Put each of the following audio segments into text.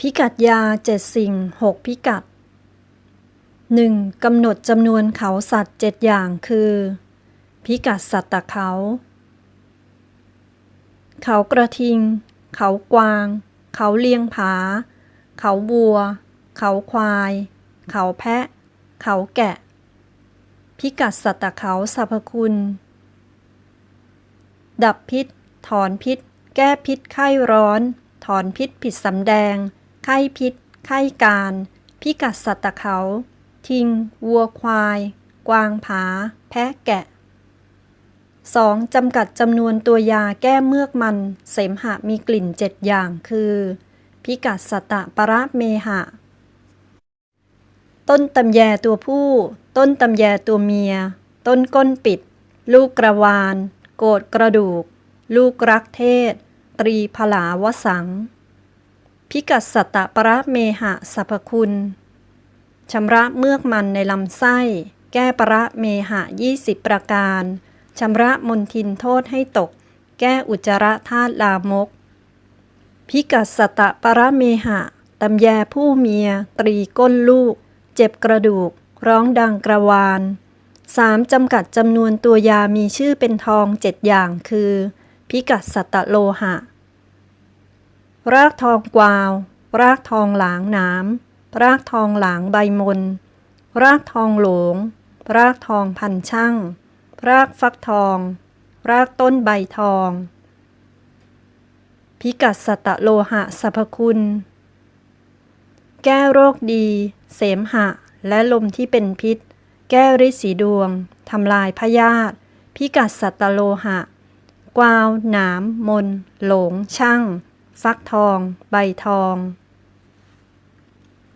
พิกัดยาเจ็ดสิ่งหกพิกัด 1. กำหนดจำนวนเขาสัตว์เจ็ดอย่างคือ พิกัดสัตตะเขา เขากระทิง เขากวาง เขาเลียงผา เขาวัว เขาควาย เขาแพะ เขาแกะ พิกัดสัตตะเขาสรรพคุณ ดับพิษ ถอนพิษ แก้พิษไข้ร้อนถอนพิษผิดสำแดง ไข้พิษ ไข้การ พิกัดสัตตะเขา ทิง วัวควาย กวางผา แพะแกะ 2. จำกัดจำนวนตัวยาแก้เมือกมัน เสมหะมีกลิ่นเจ็ดอย่างคือ พิกัดสัตะประเมหะ ต้นตำแยตัวผู้ ต้นตำแยตัวเมีย ต้นก้นปิด ลูกกระวาน โกดกระดูก ลูกรักเทศ ตรีพลาวสัง พิกัดสัตะประเมหะสรพคุณ ชำระเมือกมันในลำไส้ แก้ประเมหะ20ประการ ชำระมนทินโทษให้ตก แก้อุจจาระธาตุลามก พิกัดสัตะประเมหะตำแยผู้เมีย ตรีก้นลูก เจ็บกระดูก ร้องดังกระวาน 3. จำกัดจำนวนตัวยามีชื่อเป็นทองเจ็ดอย่างคือ พิกัดสัตตะโลหะ รากทองกวาว รากทองหลางน้ำรากทองหลางใบมน รากทองหลง รากทองพันช่าง รากฟักทอง รากต้นใบทอง พิกัดสัตะโลหะสรรพคุณ แก้โรคดี เสมหะ และลมที่เป็นพิษ แก้ริดสีดวง ทำลายพยาธิพิกัดสัตตะโลหะ กวาว หนาม มน หลง ช่าง ฟักทอง ใบทอง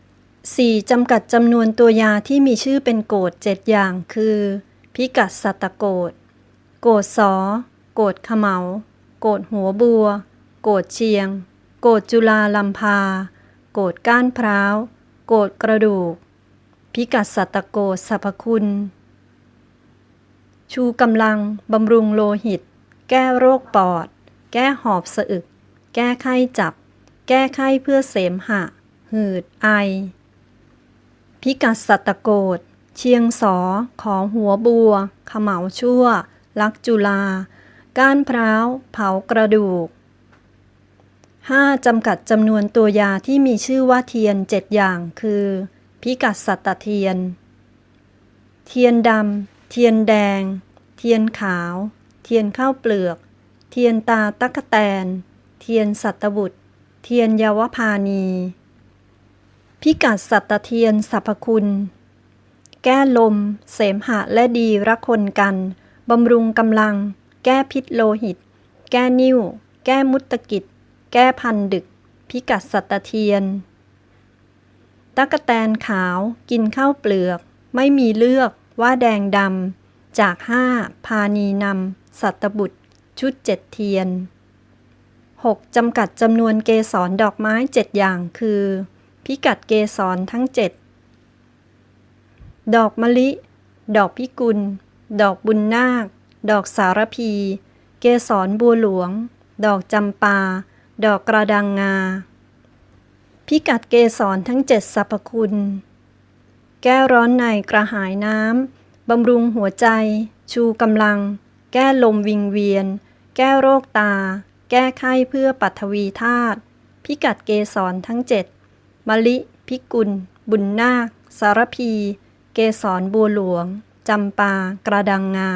4. จำกัดจำนวนตัวยาที่มีชื่อเป็นโกดเจ็ดอย่างคือ พิกัดสัตโกดโกดสอ โกดขมเหาโกดหัวบัว โกดเชียง โกดจุลาลำพา โกดก้านพร้าว โกดกระดูก พิกัดสัตโกดสรรพคุณ ชูกำลัง บำรุงโลหิต แก้โรคปอด แก้หอบสะอึก แก้ไข้จับ แก้ไข้เพื่อเสมหะ หืดไอ พิกัดสัตโกดเชียงสอ ของหัวบัว ขมเหาชั่ว ลักจุลา ก้านพร้าว เผากระดูก 5. จำกัดจำนวนตัวยาที่มีชื่อว่าเทียนเจ็ดอย่างคือ พิกัดสัตเทียน เทียนดำ เทียนแดง เทียนขาว เทียนข้าวเปลือก เทียนตาตะกะแตน เทียนสัตบุตร เทียนเยาวพานี พิกัดสัตเทียนสรรพคุณ แก้ลม เสมหะและดีรักคนกัน บำรุงกำลัง แก้พิษโลหิต แก้นิ่ว แก้มุตตะกิจ แก้พันดึก พิกัดสัตเทียน ตะกะแตนขาวกินข้าวเปลือก ไม่มีเลือกว่าแดงดำจากห้าพานีนำสัตบุตร ชุดเจ็ดเทียน 6. จำกัดจำนวนเกสรดอกไม้เจ็ดอย่าง คือ พิกัดเกสรทั้งเจ็ดดอกมะลิ ดอกพิกุล ดอกบุญนาค ดอกสารพี เกสรบัวหลวง ดอกจำปา ดอกกระดังงา พิกัดเกสรทั้งเจ็ดสรรพคุณ แก้ร้อนในกระหายน้ำ บำรุงหัวใจ ชูกำลัง แก้ลมวิงเวียน แก้โรคตา แก้ไขเพื่อปัทวีธาตุพิกัดเกสรทั้งเจ็ดมะลิ พิกุล บุญนาค สารพี เกสรบัวหลวงจำปากระดังงา